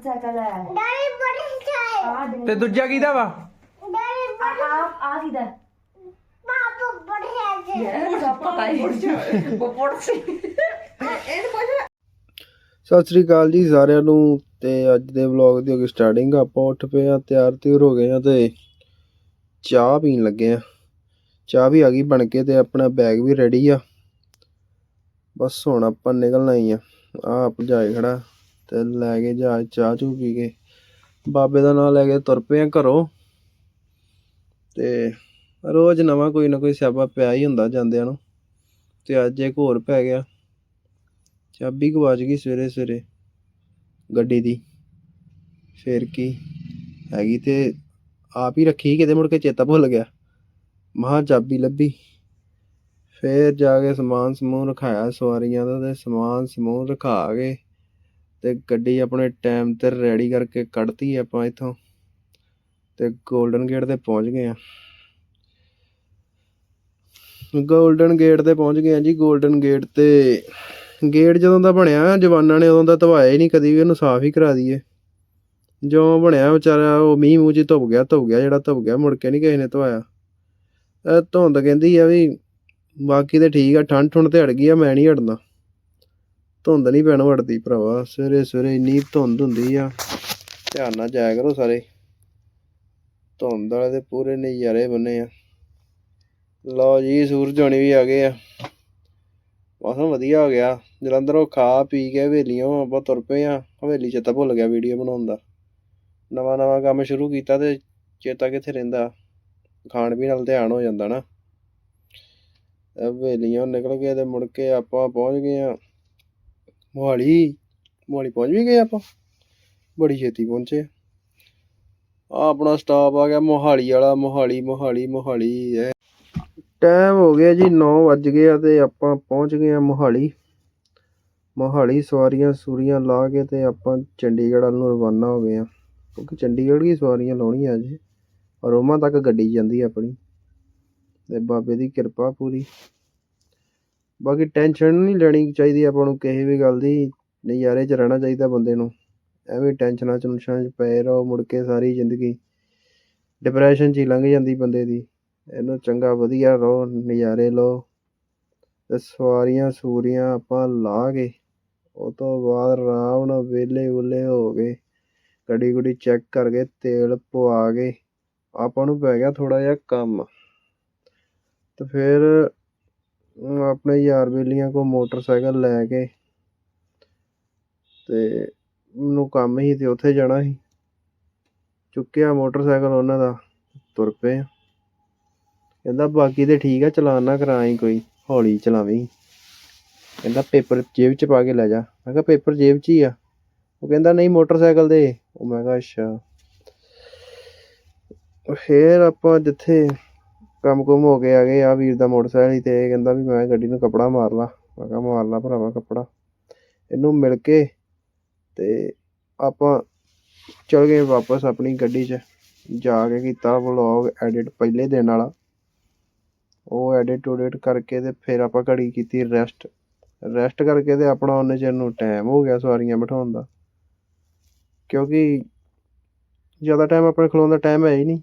Motorcycle ਹੈ daddy ਬੜੇ ਚਾਏ ਆ ਦੇ ਤੇ ਦੂਜਾ ਕਿਹਦਾ ਵਾ? ਡੈਡੀ ਆ ਆ ਪਾਪਾ ਸਤਿ ਸ੍ਰੀ ਅਕਾਲ ਜੀ ਸਾਰਿਆਂ ਨੂੰ ਤੇ ਅੱਜ ਦੇ ਵਲੌਗ ਦੀ ਹੋ ਗਈ ਸਟਾਰਟਿੰਗ ਆਪਾਂ ਉੱਠ ਪਏ ਆ ਤਿਆਰ ਤਿਉਰ ਹੋ ਗਏ ਆ ਤੇ ਚਾਹ ਪੀਣ ਲੱਗੇ ਆ। ਚਾਹ ਵੀ ਆ ਗਈ ਬਣ ਕੇ ਤੇ ਆਪਣਾ ਬੈਗ ਵੀ ਰੈਡੀ ਆ। ਬਸ ਹੁਣ ਆਪਾਂ ਨਿਕਲਣਾ ਹੀ ਆ। ਆ ਭਜਾਏ ਖੜਾ। ਤੇ ਲੈ ਕੇ ਜਾ ਚਾਹ ਚੂ ਪੀ ਕੇ। ਬਾਬੇ ਦਾ ਨਾਮ ਲੈ ਕੇ ਤੁਰ ਪਏ ਆ ਘਰੋਂ। ਤੇ ਰੋਜ਼ ਨਵਾਂ ਕੋਈ ਨਾ ਕੋਈ ਸਿਆਪਾ ਪਿਆ ਹੀ ਹੁੰਦਾ ਜਾਂਦਿਆਂ ਨੂੰ। ਤੇ ਅੱਜ ਇੱਕ ਹੋਰ ਪੈ ਗਿਆ। ਚਾਬੀ ਗਵਾਚ ਗਈ ਸਵੇਰੇ ਸਵੇਰੇ ਗੱਡੀ ਦੀ। ਫੇਰ ਕੀ ਹੈਗੀ ਤੇ ਆਪ ਹੀ ਰੱਖੀ ਕਿਤੇ ਮੁੜ ਕੇ ਚੇਤਾ ਭੁੱਲ ਗਿਆ। ਮਹਾ ਚਾਬੀ ਲੱਭੀ। ਫੇਰ ਜਾ ਕੇ ਸਮਾਨ ਸਮੂਹ ਰਖਾਇਆ, ਸਵਾਰੀਆਂ ਦਾ ਤੇ ਸਮਾਨ ਸਮੂਨ ਰਖਾ ਕੇ ਅਤੇ ਗੱਡੀ ਆਪਣੇ ਟਾਈਮ 'ਤੇ ਰੈਡੀ ਕਰਕੇ ਕੱਢਤੀ ਆਪਾਂ ਇੱਥੋਂ ਅਤੇ ਗੋਲਡਨ ਗੇਟ 'ਤੇ ਪਹੁੰਚ ਗਏ ਹਾਂ। ਗੋਲਡਨ ਗੇਟ 'ਤੇ ਪਹੁੰਚ ਗਏ ਹਾਂ ਜੀ। ਗੋਲਡਨ ਗੇਟ 'ਤੇ ਗੇਟ ਜਦੋਂ ਦਾ ਬਣਿਆ ਜਵਾਨਾਂ ਨੇ ਉਦੋਂ ਦਾ ਧਵਾਇਆ ਹੀ ਨਹੀਂ, ਕਦੀ ਵੀ ਉਹਨੂੰ ਸਾਫ਼ ਹੀ ਕਰਾ ਦਈਏ। ਜੋ ਬਣਿਆ ਵਿਚਾਰਾ, ਉਹ ਮੀਂਹ ਮੂੰਹ 'ਚ ਧੁੱਪ ਗਿਆ ਧੁੱਪ ਗਿਆ, ਜਿਹੜਾ ਧੁੱਪ ਗਿਆ, ਮੁੜ ਕੇ ਨਹੀਂ ਕਿਸੇ ਨੇ ਧਵਾਇਆ। ਧੁੰਦ ਕਹਿੰਦੀ ਆ ਵੀ ਬਾਕੀ ਤੇ ਠੀਕ ਆ ਠੰਡ ਠੁੰਡ ਤੇ ਅੜ ਗਈ ਆ, ਮੈਂ ਨਹੀਂ ਅੜਨਾ। ਧੁੰਦ ਨਹੀਂ ਪੈਣ ਵੜਦੀ ਭਰਾਵਾ। ਸਵੇਰੇ ਸਵੇਰੇ ਇੰਨੀ ਧੁੰਦ ਹੁੰਦੀ ਆ, ਧਿਆਨ ਨਾਲ ਜਾਇਆ ਕਰੋ ਸਾਰੇ। ਧੁੰਦ ਵਾਲੇ ਦੇ ਪੂਰੇ ਨਜ਼ਾਰੇ ਬੰਨੇ ਆ। ਲਓ ਜੀ, ਸੂਰਜ ਹੋਣੀ ਵੀ ਆ ਗਏ ਆ। ਮੌਸਮ ਵਧੀਆ ਹੋ ਗਿਆ। ਜਲੰਧਰੋਂ ਖਾ ਪੀ ਕੇ ਹਵੇਲੀਆਂ ਆਪਾਂ ਤੁਰ ਪਏ ਆ। ਹਵੇਲੀ ਚੇਤਾ ਭੁੱਲ ਗਿਆ ਵੀਡੀਓ ਬਣਾਉਣ ਦਾ। ਨਵਾਂ ਨਵਾਂ ਕੰਮ ਸ਼ੁਰੂ ਕੀਤਾ ਤੇ ਚੇਤਾ ਕਿੱਥੇ ਰਹਿੰਦਾ? ਖਾਣ ਪੀਣ ਵੱਲ ਧਿਆਨ ਹੋ ਜਾਂਦਾ ਨਾ। ਹਵੇਲੀਆਂ ਨਿਕਲ ਗਏ ਤੇ ਮੁੜ ਕੇ ਆਪਾਂ ਪਹੁੰਚ ਗਏ ਆ। ਮੋਹਾਲੀ ਮੋਹਾਲੀ ਪਹੁੰਚ ਵੀ ਗਏ ਆਪਾਂ। ਬੜੀ ਛੇਤੀ ਪਹੁੰਚੇ। ਆ ਆਪਣਾ ਸਟਾਪ ਆ ਗਿਆ ਮੋਹਾਲੀ ਵਾਲਾ, ਮੋਹਾਲੀ ਮੋਹਾਲੀ ਮੋਹਾਲੀ, ਇਹ। ਟਾਈਮ ਹੋ ਗਿਆ ਜੀ 9 ਵੱਜ ਗਏ ਤੇ ਆਪਾਂ ਪਹੁੰਚ ਗਏ ਆ ਮੋਹਾਲੀ। ਮੋਹਾਲੀ ਸਵਾਰੀਆਂ ਸੂਰੀਆਂ ਲਾ ਕੇ ਤੇ ਆਪਾਂ ਚੰਡੀਗੜ੍ਹ ਵੱਲ ਨੂੰ ਰਵਾਨਾ ਹੋ ਗਏ ਆ। ਕਿਉਂਕਿ ਚੰਡੀਗੜ੍ਹ ਦੀ ਸਵਾਰੀਆਂ ਲਾਉਣੀਆਂ ਜੀ ਰੋਮਾ ਤੱਕ ਗੱਡੀ ਜਾਂਦੀ ਆਪਣੀ। ਤੇ ਬਾਬੇ ਦੀ ਕਿਰਪਾ ਪੂਰੀ। ਬਾਕੀ ਟੈਨਸ਼ਨ ਨਹੀਂ ਲੈਣੀ ਚਾਹੀਦੀ ਆਪਾਂ ਨੂੰ ਕਿਸੇ ਵੀ ਗੱਲ ਦੀ, ਨਜ਼ਾਰੇ 'ਚ ਰਹਿਣਾ ਚਾਹੀਦਾ ਬੰਦੇ ਨੂੰ। ਐਵੇਂ ਟੈਨਸ਼ਨਾਂ ਟੈਨਸ਼ਨਾਂ 'ਚ ਪਏ ਰਹੋ ਮੁੜ ਕੇ ਸਾਰੀ ਜ਼ਿੰਦਗੀ। ਡਿਪਰੈਸ਼ਨ 'ਚ ਹੀ ਲੰਘ ਜਾਂਦੀ ਬੰਦੇ ਦੀ। ਇਹਨੂੰ ਚੰਗਾ ਵਧੀਆ ਰਹੋ, ਨਜ਼ਾਰੇ ਲਓ। ਤੇ ਸਵਾਰੀਆਂ ਸੂਰੀਆਂ ਆਪਾਂ ਲਾ ਕੇ, ਉਹ ਤੋਂ ਬਾਅਦ ਆਰਾਮ ਨਾਲ ਵਿਹਲੇ ਵੁੱਲੇ ਹੋ ਗਏ ਗੱਡੀ ਗੁੱਡੀ ਚੈੱਕ ਕਰਕੇ ਤੇਲ ਪਵਾ ਕੇ, ਆਪਾਂ ਨੂੰ ਪੈ ਗਿਆ ਥੋੜਾ ਜਿਹਾ ਕੰਮ। ਤੇ ਫਿਰ ਆਪਣੇ ਯਾਰ ਬੇਲੀਆਂ ਕੋ ਮੋਟਰਸਾਈਕਲ ਲੈ ਕੇ ਤੇ ਮੈਨੂੰ ਕੰਮ ਹੀ ਤੇ ਉੱਥੇ ਜਾਣਾ ਸੀ। ਚੁੱਕਿਆ ਮੋਟਰਸਾਈਕਲ ਉਹਨਾਂ ਦਾ, ਤੁਰ ਪਏ ਕਹਿੰਦਾ ਬਾਕੀ ਤੇ ਠੀਕ ਆ, ਚਲਾਨ ਨਾ ਕਰਾਈ ਕੋਈ, ਹੌਲੀ ਚਲਾਵੀਂ। ਕਹਿੰਦਾ ਪੇਪਰ ਜੇਬ 'ਚ ਪਾ ਕੇ ਲੈ ਜਾ। ਮੈਂ ਕਿਹਾ ਪੇਪਰ ਜੇਬ 'ਚ ਹੀ ਆ। ਉਹ ਕਹਿੰਦਾ ਨਹੀਂ ਮੋਟਰਸਾਈਕਲ ਦੇ। ਉਹ ਮੈਂ ਕਿਹਾ ਅੱਛਾ। ਫੇਰ ਆਪਾਂ ਜਿੱਥੇ ਕੰਮ ਕੁਮ ਹੋ ਕੇ ਆ ਗਏ ਆ ਵੀਰ ਦਾ ਮੋਟਰਸਾਈਕਲ ਸੀ ਤੇ ਇਹ ਕਹਿੰਦਾ ਵੀ ਮੈਂ ਗੱਡੀ ਨੂੰ ਕੱਪੜਾ ਮਾਰ ਲਾ। ਮੈਂ ਕਿਹਾ ਮਾਰ ਲਾ ਭਰਾਵਾ ਕੱਪੜਾ। ਇਹਨੂੰ ਮਿਲ ਕੇ ਤੇ ਆਪਾਂ ਚਲ ਗਏ ਵਾਪਸ ਆਪਣੀ ਗੱਡੀ 'ਚ। ਜਾ ਕੇ ਕੀਤਾ ਵਲੌਗ ਐਡਿਟ ਪਹਿਲੇ ਦਿਨ ਵਾਲਾ। ਉਹ ਐਡਿਟ ਟੂਡਿਟ ਕਰਕੇ ਤੇ ਫਿਰ ਆਪਾਂ ਘੜੀ ਕੀਤੀ ਰੈਸਟ ਰੈਸਟ ਕਰਕੇ ਤੇ ਆਪਣਾ ਉਹਨੇ ਚਿਰ ਨੂੰ ਟਾਈਮ ਹੋ ਗਿਆ ਸਵਾਰੀਆਂ ਬਿਠਾਉਣ ਦਾ। ਕਿਉਂਕਿ ਜ਼ਿਆਦਾ ਟਾਈਮ ਆਪਣੇ ਖਲੋਣ ਦਾ ਟਾਈਮ ਹੈ ਹੀ ਨਹੀਂ।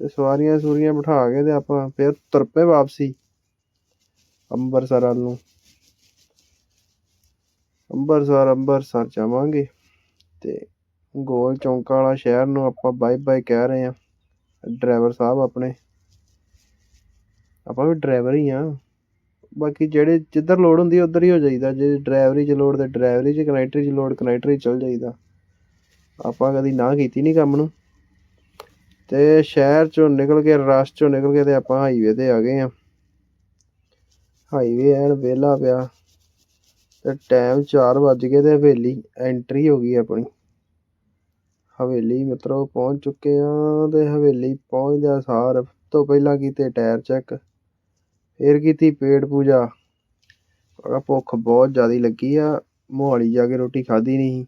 ਤੇ ਸਵਾਰੀਆਂ ਸੂਰੀਆਂ ਬਿਠਾ ਕੇ ਤੇ ਆਪਾਂ ਫਿਰ ਤੁਰ ਪਏ ਵਾਪਸੀ ਅੰਮ੍ਰਿਤਸਰ ਵੱਲ ਨੂੰ। ਅੰਮ੍ਰਿਤਸਰ ਅੰਮ੍ਰਿਤਸਰ ਜਾਵਾਂਗੇ ਤੇ ਗੋਲ ਚੌਂਕਾਂ ਵਾਲਾ ਸ਼ਹਿਰ ਨੂੰ ਆਪਾਂ ਬਾਏ ਬਾਏ ਕਹਿ ਰਹੇ ਆ ਡਰਾਈਵਰ ਸਾਹਿਬ ਆਪਣੇ। ਆਪਾਂ ਵੀ ਡਰਾਈਵਰ ਹੀ ਆ ਬਾਕੀ ਜਿਹੜੇ ਜਿੱਧਰ ਲੋੜ ਹੁੰਦੀ ਉੱਧਰ ਹੀ ਹੋ ਜਾਈਦਾ। ਜੇ ਡਰਾਈਵਰੀ 'ਚ ਲੋੜ ਤੇ ਡਰਾਈਵਰੀ 'ਚ, ਕਨੈਕਟਰੀ 'ਚ ਲੋੜ, ਕਨੈਕਟਰੀ 'ਚ ਚਲ ਜਾਈਦਾ। ਆਪਾਂ ਕਦੀ ਨਾ ਕੀਤੀ ਨਹੀਂ ਕੰਮ ਨੂੰ। ਤੇ ਸ਼ਹਿਰ 'ਚੋਂ ਨਿਕਲ ਕੇ, ਰਸ਼ 'ਚੋਂ ਨਿਕਲ ਕੇ ਤੇ ਆਪਾਂ ਹਾਈਵੇ ਤੇ ਆ ਗਏ ਆ ਹਾਈਵੇ ਐਨ ਵਿਹਲਾ ਪਿਆ। ਤੇ ਟਾਈਮ 4 ਵੱਜ ਗਏ ਤੇ ਹਵੇਲੀ ਐਂਟਰੀ ਹੋ ਗਈ ਆਪਣੀ। ਹਵੇਲੀ ਮਿੱਤਰੋ ਪਹੁੰਚ ਚੁੱਕੇ ਆ ਤੇ ਹਵੇਲੀ ਪਹੁੰਚਦਿਆਂ ਸਾਰ। ਤੋਂ ਪਹਿਲਾਂ ਕੀਤੇ ਟਾਇਰ ਚੈੱਕ ਫਿਰ ਕੀਤੀ ਪੇਟ ਪੂਜਾ। ਆ ਭੁੱਖ ਬਹੁਤ ਜ਼ਿਆਦਾ ਲੱਗੀ ਆ, ਮੋਹਾਲੀ ਜਾ ਕੇ ਰੋਟੀ ਖਾਧੀ ਨਹੀਂ।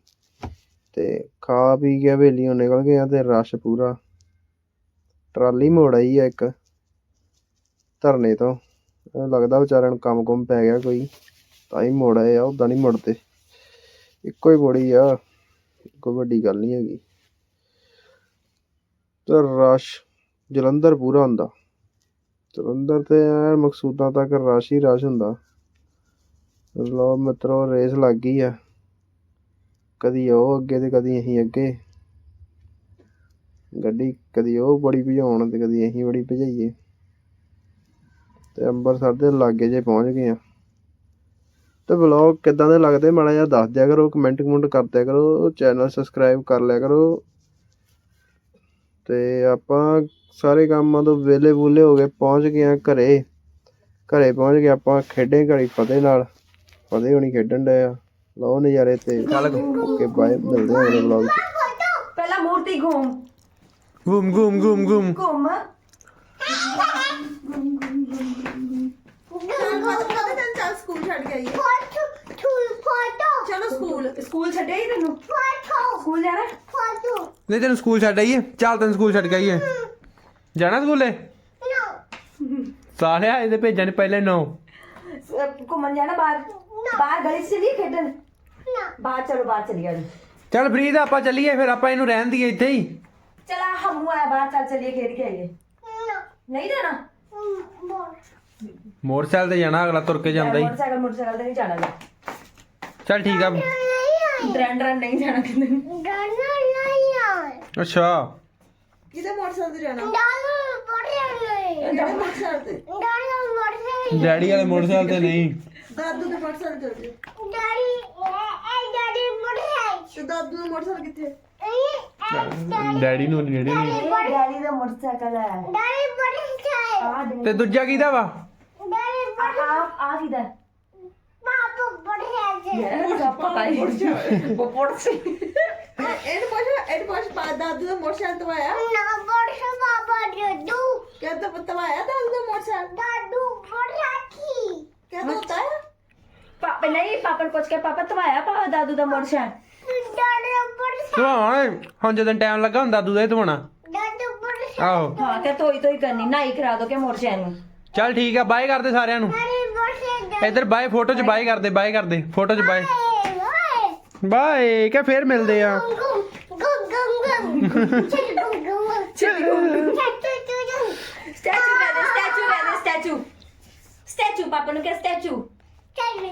ਤੇ ਖਾ ਪੀ ਕੇ ਹਵੇਲੀਓਂ ਨਿਕਲ ਗਏ ਆ ਤੇ ਰਸ਼ ਪੂਰਾ। ਟਰਾਲੀ ਮੋੜ ਆਈ ਆ ਇੱਕ, ਧਰਨੇ ਤੋਂ। ਲੱਗਦਾ ਵਿਚਾਰਿਆਂ ਨੂੰ ਕੰਮ ਕੁਮ ਪੈ ਗਿਆ ਕੋਈ, ਤਾਂ ਹੀ ਮੁੜ ਆਏ ਆ ਉਦਾਂ ਨਹੀਂ ਮੁੜਦੇ। ਇੱਕੋ ਹੀ ਬੋੜੀ ਆ, ਕੋਈ ਵੱਡੀ ਗੱਲ ਨਹੀਂ ਹੈਗੀ। ਤੇ ਰਸ਼ ਜਲੰਧਰ ਪੂਰਾ ਹੁੰਦਾ। ਜਲੰਧਰ ਤੇ ਐ ਮਕਸੂਦਾਂ ਤੱਕ ਰਸ਼ ਹੀ ਰਸ਼ ਹੁੰਦਾ। ਲੋ ਮਿੱਤਰੋ ਰੇਸ ਲੱਗ ਗਈ ਆ। ਕਦੀ ਉਹ ਅੱਗੇ ਤੇ ਕਦੀ ਅਸੀਂ ਅੱਗੇ। ਗੱਡੀ ਕਦੀ ਉਹ ਬੜੀ ਭਜਾਉਣ ਤੇ ਕਦੀ ਅਸੀਂ ਬੜੀ ਭਜਾਈਏ। ਤੇ ਅੰਮ੍ਰਿਤਸਰ ਦੇ ਲਾਗੇ ਜੇ ਪਹੁੰਚ ਗਏ ਆ। ਤੇ ਵਲੌਗ ਕਿੱਦਾਂ ਦੇ ਲੱਗਦੇ ਮਾੜਾ ਜਿਹਾ ਦੱਸ ਦਿਆ ਕਰੋ ਕਮੈਂਟ ਕਮੈਂਟ ਕਰ ਦਿਆ ਕਰੋ ਚੈਨਲ ਸਬਸਕ੍ਰਾਈਬ ਕਰ ਲਿਆ ਕਰੋ। ਤੇ ਆਪਾਂ ਸਾਰੇ ਕੰਮਾਂ ਤੋਂ ਵਿਹਲੇ ਵੂਲੇ ਹੋ ਗਏ ਪਹੁੰਚ ਗਏ ਆ ਘਰੇ। ਘਰੇ ਪਹੁੰਚ ਗਏ ਆਪਾਂ ਖੇਡੇ ਘੜੀ ਫਤਿਹ ਨਾਲ। ਫਤਿਹ ਹੋਣੀ ਖੇਡਣ ਡਏ ਆ। ਲਓ ਨਜ਼ਾਰੇ ਤੇ। ਚੱਲ ਓਕੇ ਬਾਏ ਮਿਲਦੇ ਹਾਂ ਅਗਲੇ ਵਲੌਗ 'ਚ। ਪਹਿਲਾਂ ਮੂਰਤੀ ਘੁੰਮ। ਘੁੰਮ ਘੁੰਮ ਘੁੰਮ ਘੁੰਮ ਘੁੰਮ ਕਦੇ ਤੈਨੂੰ ਚੱਲ ਸਕੂਲ ਛੱਡ ਕੇ ਆਈਏ। ਫੋਟੋ ਟੂ ਫੋਟੋ। ਚਲੋ ਸਕੂਲ ਸਕੂਲ ਛੱਡਿਆ ਹੀ ਤੈਨੂੰ। ਫੋਟੋ। ਸਕੂਲ ਜਾਣਾ? ਫੋਟੋ। ਨਹੀਂ ਤੈਨੂੰ ਸਕੂਲ ਛੱਡ ਆਈਏ। ਚੱਲ ਤੈਨੂੰ ਸਕੂਲ ਛੱਡ ਕੇ ਆਈਏ। ਜਾਣਾ ਸਕੂਲੇ? ਨੋ। ਸਾਲਿਆ ਇਹਦੇ ਭੇਜਣ ਦੇ ਪਹਿਲੇ ਨੋ। ਅਹ ਘੁੰਮਣ ਜਾਣਾ ਬਾਹਰ? ਬਾਹਰ ਗਲੀ 'ਚ ਚਲੀਏ ਖੇਡਣ? ਨੋ। ਬਾਹਰ ਚਲੋ ਬਾਹਰ ਚਲੀਏ। ਅੱਜ ਚੱਲ ਫਰੀਦ ਆਪਾਂ ਚੱਲੀਏ ਫਿਰ ਆਪਾਂ ਇਹਨੂੰ ਰਹਿਣ ਦਈਏ ਇੱਥੇ ਹੀ। ਚਲਾ ਹਮੂ ਆਇਆ ਬਾਹਰ ਚੱਲ ਚਲੀਏ ਖੇਡ ਕੇ ਆਈਏ। ਨੋ। ਨਹੀਂ ਜਾਣਾ? ਮੋਰ ਮੋਟਰਸਾਈਕਲ ਤੇ ਜਾਣਾ ਅਗਲਾ ਤੁਰ ਕੇ ਜਾਂਦਾ ਹੀ। ਮੋਟਰਸਾਈਕਲ ਮੋਟਰਸਾਈਕਲ ਤੇ ਨਹੀਂ ਜਾਣਾ ਗਾ। ਚੱਲ ਠੀਕ ਆ। ਡਰਨ ਡਰਨ ਨਹੀਂ ਜਾਣਾ ਕਿਤੇ। ਅੱਛਾ। ਕਿਹਦੇ ਮੋਟਰਸਾਈਕਲ ਤੇ ਜਾਣਾ? ਕਿਹੜੇ ਮੋਟਰਸਾਈਕਲ ਤੇ? ਡੈਡੀ ਵਾਲੇ ਮੋਟਰਸਾਈਕਲ ਤੇ ਨਹੀਂ। ਦਾਦੂ ਦੇ ਮੋਟਰਸਾਈਕਲ ਤੇ ਜਾਓ। ਡੈਡੀ ਇਹ ਡੈਡੀ ਬੜੇ ਤੇ ਦਾਦੂ ਦਾ ਮੋਟਰਸਾਈਕਲ ਕਿੱਥੇ? ਇਹ ਡੈਡੀ ਨੂੰ ਨੇੜੇ ਨਹੀਂ ਡੈਡੀ ਦਾ ਮੋਟਰਸਾਈਕਲ ਹੈ। ਡੈਡੀ ਬੜੇ ਚਾਹੇ ਆ ਤੇ ਦੂਜਾ ਕਿਹਦਾ ਵਾ? ਡੈਡੀ ਆ ਆ ਕਿਦਾ ਪਾਪਾ ਬੜੇ ਹੀ ਉਹ ਪੋਰਸੇ ਇਹਨੂੰ ਪੁੱਛ ਇਹਨੂੰ ਪੁੱਛ ਪਾ ਦਾਦੂ ਦਾ ਮੋਟਰਸਾਈਕਲ ਤਵਾਇਆ ਨਾ ਬੜੇ ਪਾਪਾ ਜਦੂ ਕਹਿੰਦਾ ਤਵਾਇਆ ਦਾਦੂ ਦਾ ਮੋਟਰਸਾਈਕਲ? ਦਾਦੂ ਬੜੇ ਆਖੀ ਕਹਿੰਦਾ ਹੁੰਦਾ ਹੈ ਪਾਪਾ ਨਹੀਂ ਪਾਪਾ ਨੂੰ ਪੁੱਛ ਕੇ ਪਾਪਾ ਤਵਾਇਆ ਪਾ ਦਾਦੂ ਦਾ ਮੋਟਰਸਾਈਕਲ? ਡੈਡੀ ਬੜੇ ਧਵਾਉਣਾ ਹੁਣ ਜਦੋਂ ਟਾਈਮ ਲੱਗਾ ਹੁੰਦਾ ਦਾਦੂ ਦਾ ਹੀ ਧਵਾਉਣਾ ਆਹੋ। ਹਾਂ ਤੇ ਤੋਈ ਤੋਈ ਕਰਨੀ ਨਾਈ ਕਰਾ ਦੋ ਕਿ ਮੋਟਰਸਾਈਕਲ ਨੂੰ। ਚੱਲ ਠੀਕ ਆ ਬਾਏ ਕਰਦੇ ਸਾਰਿਆਂ ਨੂੰ। ਇੱਧਰ ਬਾਏ ਫੋਟੋ 'ਚ ਬਾਏ ਕਰਦੇ ਬਾਏ ਕਰਦੇ ਫੋਟੋ 'ਚ ਬਾਏ। ਬਾਏ ਕਿ ਫੇਰ ਮਿਲਦੇ ਆ। ਸਟੈਚੂ ਕਹਿ ਦੇ ਸਟੈਚੂ ਕਹਿ ਦੇ ਸਟੈਚੂ। ਸਟੈਚੂ ਪਾਪਾ ਨੂੰ ਕਹਿ ਸਟੈਚੂ। ਚੱਲ।